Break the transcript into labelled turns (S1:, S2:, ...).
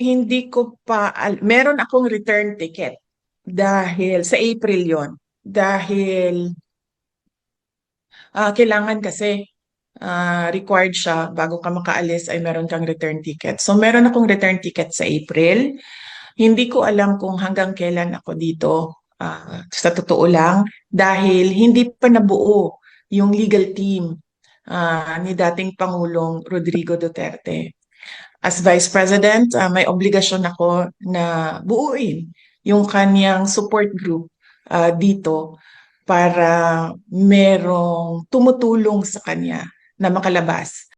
S1: hindi ko pa, meron akong return ticket dahil sa April yon dahil ah, kailangan kasi ah, required siya bago ka makaalis ay meron kang return ticket. So meron akong return ticket sa April. Hindi ko alam kung hanggang kailan ako dito. ah, sa totoo lang, dahil hindi pa nabuo yung legal team ah, ni dating Pangulong Rodrigo Duterte. As Vice President, ah, may obligasyon ako na buuin yung kanyang support group ah, dito para merong tumutulong sa kanya na makalabas